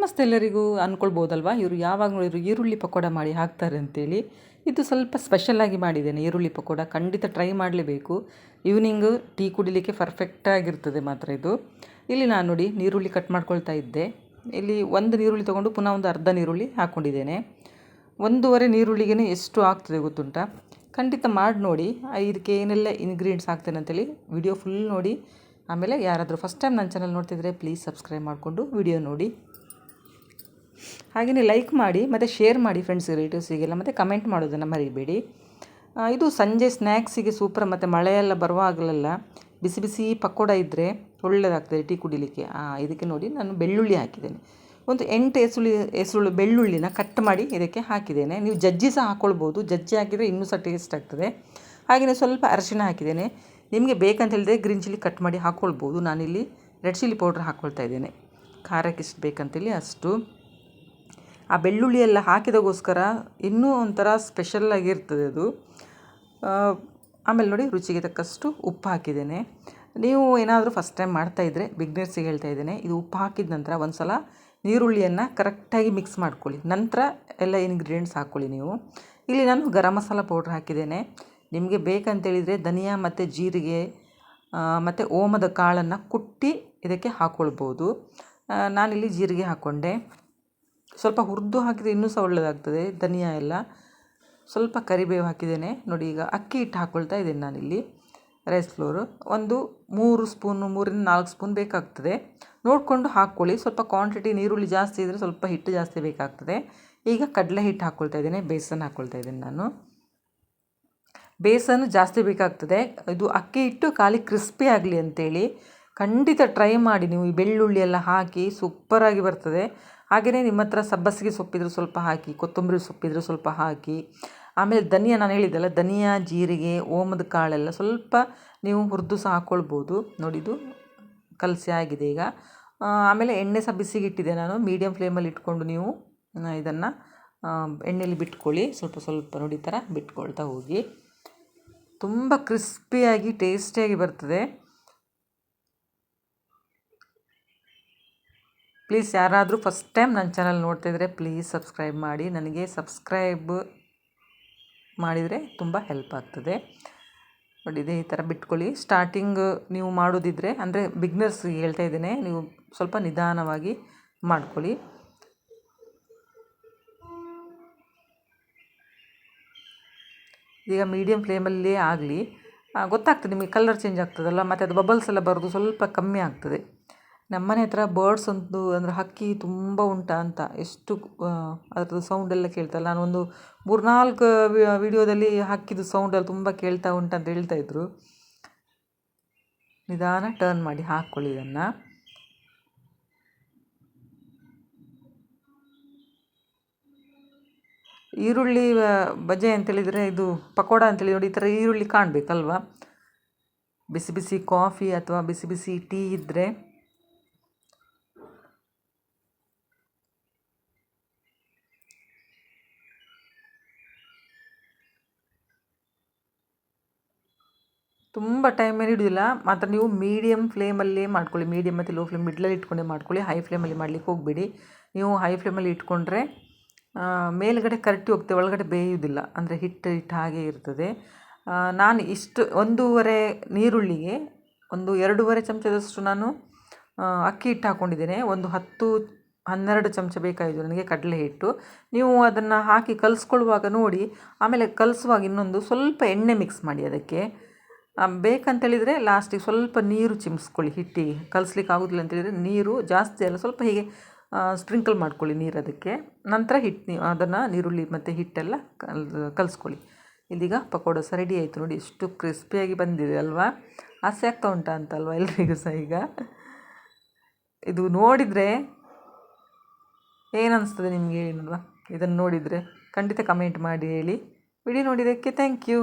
ನಮಸ್ತೆ ಎಲ್ಲರಿಗೂ ಅಂದ್ಕೊಳ್ಬೋದಲ್ವ ಇವರು ಯಾವಾಗ ನೋಡಿದ್ರು ಈರುಳ್ಳಿ ಪಕೋಡ ಮಾಡಿ ಹಾಕ್ತಾರೆ ಅಂತೇಳಿ. ಇದು ಸ್ವಲ್ಪ ಸ್ಪೆಷಲಾಗಿ ಮಾಡಿದ್ದೇನೆ ಈರುಳ್ಳಿ ಪಕೋಡ. ಖಂಡಿತ ಟ್ರೈ ಮಾಡಲೇಬೇಕು. ಈವ್ನಿಂಗು ಟೀ ಕುಡಿಲಿಕ್ಕೆ ಪರ್ಫೆಕ್ಟಾಗಿರ್ತದೆ ಮಾತ್ರ ಇದು. ಇಲ್ಲಿ ನಾನು ನೋಡಿ ನೀರುಳ್ಳಿ ಕಟ್ ಮಾಡ್ಕೊಳ್ತಾ ಇದ್ದೆ. ಇಲ್ಲಿ ಒಂದು ನೀರುಳ್ಳಿ ತೊಗೊಂಡು ಪುನಃ ಒಂದು ಅರ್ಧ ನೀರುಳ್ಳಿ ಹಾಕ್ಕೊಂಡಿದ್ದೇನೆ ಒಂದೂವರೆ ನೀರುಳ್ಳಿಗೆ ಎಷ್ಟು ಆಗ್ತದೆ ಗೊತ್ತುಂಟಾ? ಖಂಡಿತ ಮಾಡಿ ನೋಡಿ. ಇದಕ್ಕೆ ಏನೆಲ್ಲ ಇಂಗ್ರೀಡಿಯೆಂಟ್ಸ್ ಹಾಕ್ತೇನೆ ಅಂತೇಳಿ ವಿಡಿಯೋ ಫುಲ್ ನೋಡಿ. ಆಮೇಲೆ ಯಾರಾದರೂ ಫಸ್ಟ್ ಟೈಮ್ ನನ್ನ ಚಾನಲ್ ನೋಡ್ತಿದ್ರೆ ಪ್ಲೀಸ್ ಸಬ್ಸ್ಕ್ರೈಬ್ ಮಾಡಿಕೊಂಡು ವಿಡಿಯೋ ನೋಡಿ. ಹಾಗೆಯೇ ಲೈಕ್ ಮಾಡಿ, ಮತ್ತು ಶೇರ್ ಮಾಡಿ ಫ್ರೆಂಡ್ಸ್ ರಿಲೇಟಿವ್ಸಿಗೆಲ್ಲ ಮತ್ತು ಕಮೆಂಟ್ ಮಾಡೋದನ್ನು ಮರಿಬೇಡಿ. ಇದು ಸಂಜೆ ಸ್ನ್ಯಾಕ್ಸಿಗೆ ಸೂಪರ್ ಮತ್ತು ಮಳೆಯೆಲ್ಲ ಬರುವಾಗಲೆಲ್ಲ ಬಿಸಿ ಬಿಸಿ ಪಕೋಡ ಇದ್ದರೆ ಒಳ್ಳೆಯದಾಗ್ತದೆ ಟೀ ಕುಡಿಲಿಕ್ಕೆ. ಇದಕ್ಕೆ ನೋಡಿ ನಾನು ಬೆಳ್ಳುಳ್ಳಿ ಹಾಕಿದ್ದೇನೆ. ಒಂದು ಎಂಟು ಎಸುಳಿ ಎಸುಳು ಬೆಳ್ಳುಳ್ಳಿನ ಕಟ್ ಮಾಡಿ ಇದಕ್ಕೆ ಹಾಕಿದ್ದೇನೆ. ನೀವು ಜಜ್ಜಿ ಸಹ ಹಾಕ್ಕೊಳ್ಬೋದು ಜಜ್ಜಿ ಹಾಕಿದರೆ ಇನ್ನೂ ಸಹ ಟೇಸ್ಟ್ ಆಗ್ತದೆ. ಹಾಗೆಯೇ ಸ್ವಲ್ಪ ಅರಶಿನ ಹಾಕಿದ್ದೇನೆ. ನಿಮಗೆ ಬೇಕಂತ ಹೇಳಿದ್ರೆ ಗ್ರೀನ್ ಚಿಲ್ಲಿ ಕಟ್ ಮಾಡಿ ಹಾಕ್ಕೊಳ್ಬೋದು ನಾನಿಲ್ಲಿ ರೆಡ್ ಚಿಲ್ಲಿ ಪೌಡ್ರ್ ಹಾಕ್ಕೊಳ್ತಾ ಇದ್ದೇನೆ. ಖಾರಕ್ಕೆ ಎಷ್ಟು ಬೇಕಂತೇಳಿ ಅಷ್ಟು. ಆ ಬೆಳ್ಳುಳ್ಳಿ ಎಲ್ಲ ಹಾಕಿದಗೋಸ್ಕರ ಇನ್ನೂ ಒಂಥರ ಸ್ಪೆಷಲ್ ಆಗಿರ್ತದೆ ಅದು. ಆಮೇಲೆ ನೋಡಿ ರುಚಿಗೆ ತಕ್ಕಷ್ಟು ಉಪ್ಪು ಹಾಕಿದ್ದೇನೆ. ನೀವು ಏನಾದರೂ ಫಸ್ಟ್ ಟೈಮ್ ಮಾಡ್ತಾಯಿದ್ರೆ ಬಿಗ್ನರ್ಸಿಗೆ ಹೇಳ್ತಾ ಇದ್ದೇನೆ, ಇದು ಉಪ್ಪು ಹಾಕಿದ ನಂತರ ಒಂದು ಸಲ ನೀರುಳ್ಳಿಯನ್ನು ಕರೆಕ್ಟಾಗಿ ಮಿಕ್ಸ್ ಮಾಡ್ಕೊಳ್ಳಿ. ನಂತರ ಎಲ್ಲ ಇಂಗ್ರೀಡಿಯೆಂಟ್ಸ್ ಹಾಕ್ಕೊಳ್ಳಿ ನೀವು. ಇಲ್ಲಿ ನಾನು ಗರಂ ಮಸಾಲ ಪೌಡ್ರ್ ಹಾಕಿದ್ದೇನೆ. ನಿಮಗೆ ಬೇಕಂತೇಳಿದರೆ ಧನಿಯಾ ಮತ್ತು ಜೀರಿಗೆ ಮತ್ತು ಓಮದ ಕಾಳನ್ನು ಕುಟ್ಟಿ ಇದಕ್ಕೆ ಹಾಕ್ಕೊಳ್ಬೋದು ನಾನಿಲ್ಲಿ ಜೀರಿಗೆ ಹಾಕ್ಕೊಂಡೆ ಸ್ವಲ್ಪ ಹುರಿದು ಹಾಕಿದರೆ ಇನ್ನೂ ಸಹ ಒಳ್ಳೆಯದಾಗ್ತದೆ ಧನಿಯಾ ಎಲ್ಲ. ಸ್ವಲ್ಪ ಕರಿಬೇವು ಹಾಕಿದ್ದೇನೆ. ನೋಡಿ, ಈಗ ಅಕ್ಕಿ ಹಿಟ್ಟು ಹಾಕ್ಕೊಳ್ತಾ ಇದ್ದೇನೆ ನಾನಿಲ್ಲಿ ರೈಸ್ ಫ್ಲೋರು ಒಂದು ಮೂರು ಸ್ಪೂನು, ಮೂರಿಂದ ನಾಲ್ಕು ಸ್ಪೂನ್ ಬೇಕಾಗ್ತದೆ. ನೋಡಿಕೊಂಡು ಹಾಕ್ಕೊಳ್ಳಿ. ಸ್ವಲ್ಪ ಕ್ವಾಂಟಿಟಿ ನೀರುಳ್ಳಿ ಜಾಸ್ತಿ ಇದ್ದರೆ ಸ್ವಲ್ಪ ಹಿಟ್ಟು ಜಾಸ್ತಿ ಬೇಕಾಗ್ತದೆ. ಈಗ ಕಡಲೆ ಹಿಟ್ಟು ಹಾಕ್ಕೊಳ್ತಾ ಇದ್ದೇನೆ, ಬೇಸನ್ ಹಾಕ್ಕೊಳ್ತಾ ಇದ್ದೀನಿ ನಾನು. ಬೇಸನ್ ಜಾಸ್ತಿ ಬೇಕಾಗ್ತದೆ. ಇದು ಅಕ್ಕಿ ಹಿಟ್ಟು ಖಾಲಿ ಕ್ರಿಸ್ಪಿ ಆಗಲಿ ಅಂತೇಳಿ ಖಂಡಿತ ಟ್ರೈ ಮಾಡಿ ನೀವು ಈ ಬೆಳ್ಳುಳ್ಳಿ ಎಲ್ಲ ಹಾಕಿ ಸೂಪರಾಗಿ ಬರ್ತದೆ. ಹಾಗೆಯೇ ನಿಮ್ಮ ಹತ್ರ ಸಬ್ಬಸಿಗೆ ಸೊಪ್ಪಿದ್ರು ಸ್ವಲ್ಪ ಹಾಕಿ, ಕೊತ್ತಂಬರಿ ಸೊಪ್ಪಿದ್ರು ಸ್ವಲ್ಪ ಹಾಕಿ, ಆಮೇಲೆ ಧನಿಯಾ ನಾನು ಹೇಳಿದ್ದೆಲ್ಲ, ಧನಿಯಾ, ಜೀರಿಗೆ, ಓಮದ ಕಾಳೆಲ್ಲ ಸ್ವಲ್ಪ ನೀವು ಹುರಿದು ಸಹ ಹಾಕ್ಕೊಳ್ಬೋದು ನೋಡಿದು ಕಲಸಿ ಆಗಿದೆ ಈಗ. ಆಮೇಲೆ ಎಣ್ಣೆ ಸಹ ಬಿಸಿಗೆ ಇಟ್ಟಿದ್ದೆ ನಾನು. ಮೀಡಿಯಮ್ ಫ್ಲೇಮಲ್ಲಿ ಇಟ್ಕೊಂಡು ನೀವು ಇದನ್ನು ಎಣ್ಣೆಯಲ್ಲಿ ಬಿಟ್ಕೊಳ್ಳಿ. ಸ್ವಲ್ಪ ಸ್ವಲ್ಪ ನೋಡಿ ಥರ ಬಿಟ್ಕೊಳ್ತಾ ಹೋಗಿ. ತುಂಬ ಕ್ರಿಸ್ಪಿಯಾಗಿ, ಟೇಸ್ಟಿಯಾಗಿ ಬರ್ತದೆ. ಪ್ಲೀಸ್ ಯಾರಾದರೂ ಫಸ್ಟ್ ಟೈಮ್ ನನ್ನ ಚಾನಲ್ ನೋಡ್ತಿದ್ರೆ ಪ್ಲೀಸ್ ಸಬ್ಸ್ಕ್ರೈಬ್ ಮಾಡಿ. ನನಗೆ ಸಬ್ಸ್ಕ್ರೈಬ್ ಮಾಡಿದರೆ ತುಂಬ ಹೆಲ್ಪ್ ಆಗ್ತದೆ. ನೋಡಿ, ಇದೇ ಈ ಥರ ಬಿಟ್ಕೊಳ್ಳಿ. ಸ್ಟಾರ್ಟಿಂಗ್ ನೀವು ಮಾಡೋದಿದ್ರೆ, ಅಂದರೆ ಬಿಗ್ನರ್ಸ್ ಹೇಳ್ತಾ ಇದ್ದೇನೆ, ನೀವು ಸ್ವಲ್ಪ ನಿಧಾನವಾಗಿ ಮಾಡ್ಕೊಳ್ಳಿ. ಈಗ ಮೀಡಿಯಮ್ ಫ್ಲೇಮಲ್ಲೇ ಆಗಲಿ. ಗೊತ್ತಾಗ್ತದೆ ನಿಮಗೆ ಕಲರ್ ಚೇಂಜ್ ಆಗ್ತದಲ್ಲ, ಮತ್ತು ಅದು ಬಬಲ್ಸ್ ಎಲ್ಲ ಬರೋದು ಸ್ವಲ್ಪ ಕಮ್ಮಿ ಆಗ್ತದೆ. ನಮ್ಮನೆ ಹತ್ರ ಬರ್ಡ್ಸ್ ಒಂದು ಅಂದರೆ ಹಕ್ಕಿ ತುಂಬ ಉಂಟಾ ಅಂತ ಎಷ್ಟು ಅದರದ್ದು ಅದ್ರದ್ದು ಸೌಂಡ್ ಎಲ್ಲ ಕೇಳ್ತಲ್ಲ ನಾನು ಒಂದು ಮೂರ್ನಾಲ್ಕು ವಿಡಿಯೋದಲ್ಲಿ ಹಕ್ಕಿದು ಎಲ್ಲ ತುಂಬ ಕೇಳ್ತಾ ಉಂಟು ಅಂತ ಹೇಳ್ತಾ ಇದ್ರು. ನಿಧಾನ ಟರ್ನ್ ಮಾಡಿ ಹಾಕ್ಕೊಳ್ಳಿ ಇದನ್ನು. ಈರುಳ್ಳಿ ಬಜೆ ಅಂತೇಳಿದರೆ ಇದು ಪಕೋಡ ಅಂತೇಳಿ ನೋಡಿ ಈ ಥರ ಈರುಳ್ಳಿ ಕಾಣಬೇಕಲ್ವಾ? ಬಿಸಿ ಬಿಸಿ ಕಾಫಿ ಅಥವಾ ಬಿಸಿ ಬಿಸಿ ಟೀ ಇದ್ದರೆ ತುಂಬ ಟೈಮ್ ಏನು ಹಿಡಿಯೋದಿಲ್ಲ ಮಾತ್ರ ನೀವು ಮೀಡಿಯಮ್ ಫ್ಲೇಮಲ್ಲೇ ಮಾಡ್ಕೊಳ್ಳಿ. ಮೀಡಿಯಮ್ ಮತ್ತು ಲೋ ಫ್ಲೇಮ್ ಮಿಡ್ಲಲ್ಲಿ ಇಟ್ಕೊಂಡೇ ಮಾಡ್ಕೊಳ್ಳಿ. ಹೈ ಫ್ಲೇಮಲ್ಲಿ ಮಾಡ್ಲಿಕ್ಕೆ ಹೋಗಬೇಡಿ. ನೀವು ಹೈ ಫ್ಲೇಮಲ್ಲಿ ಇಟ್ಕೊಂಡ್ರೆ ಮೇಲುಗಡೆ ಕರಟಿ ಹೋಗ್ತದೆ ಒಳಗಡೆ ಬೇಯುವುದಿಲ್ಲ. ಅಂದರೆ ಹಿಟ್ಟು ಹಿಟ್ಟು ಹಾಗೆ ಇರ್ತದೆ. ನಾನು ಇಷ್ಟು, ಒಂದೂವರೆ ನೀರುಳ್ಳಿಗೆ, ಒಂದು ಎರಡೂವರೆ ಚಮಚದಷ್ಟು ನಾನು ಅಕ್ಕಿ ಹಿಟ್ಟು ಹಾಕ್ಕೊಂಡಿದ್ದೇನೆ ಒಂದು ಹತ್ತು, ಹನ್ನೆರಡು ಚಮಚ ಬೇಕಾಯಿತು ನನಗೆ ಕಡಲೆ ಹಿಟ್ಟು. ನೀವು ಅದನ್ನು ಹಾಕಿ ಕಲಿಸ್ಕೊಳ್ಳುವಾಗ ನೋಡಿ, ಆಮೇಲೆ ಕಲಿಸುವಾಗ ಇನ್ನೊಂದು ಸ್ವಲ್ಪ ಎಣ್ಣೆ ಮಿಕ್ಸ್ ಮಾಡಿ ಅದಕ್ಕೆ. ಬೇಕಂತೇಳಿದರೆ ಲಾಸ್ಟಿಗೆ ಸ್ವಲ್ಪ ನೀರು ಚಿಮ್ಸ್ಕೊಳ್ಳಿ ಹಿಟ್ಟಿಗೆ. ಕಲಿಸ್ಲಿಕ್ಕೆ ಆಗೋದಿಲ್ಲ ಅಂತೇಳಿದರೆ ನೀರು ಜಾಸ್ತಿ ಅಲ್ಲ, ಸ್ವಲ್ಪ ಹೀಗೆ ಸ್ಪ್ರಿಂಕಲ್ ಮಾಡ್ಕೊಳ್ಳಿ ನೀರು ಅದಕ್ಕೆ. ನಂತರ ಹಿಟ್ಟು ನೀವು ಅದನ್ನು ನೀರುಳ್ಳಿ ಮತ್ತು ಹಿಟ್ಟೆಲ್ಲ ಕಲ್, ಕಲಿಸ್ಕೊಳ್ಳಿ. ಇದೀಗ ಪಕೋಡ ಸಹ ರೆಡಿ ಆಯಿತು ನೋಡಿ, ಎಷ್ಟು ಕ್ರಿಸ್ಪಿಯಾಗಿ ಬಂದಿದೆ ಅಲ್ವಾ? ಆಸೆ ಆಗ್ತಾ ಉಂಟಾ ಅಂತ ಅಲ್ವಾ ಎಲ್ರಿಗೂ ಸಹ ಈಗ? ಇದು ನೋಡಿದರೆ ಏನನ್ನಿಸ್ತದೆ ನಿಮಗೆ ಹೇಳಿ ನೋಡುವ. ಇದನ್ನು ನೋಡಿದರೆ ಖಂಡಿತ ಕಮೆಂಟ್ ಮಾಡಿ ಹೇಳಿ. ವಿಡಿಯೋ ನೋಡಿದ್ದಕ್ಕೆ ಥ್ಯಾಂಕ್ ಯು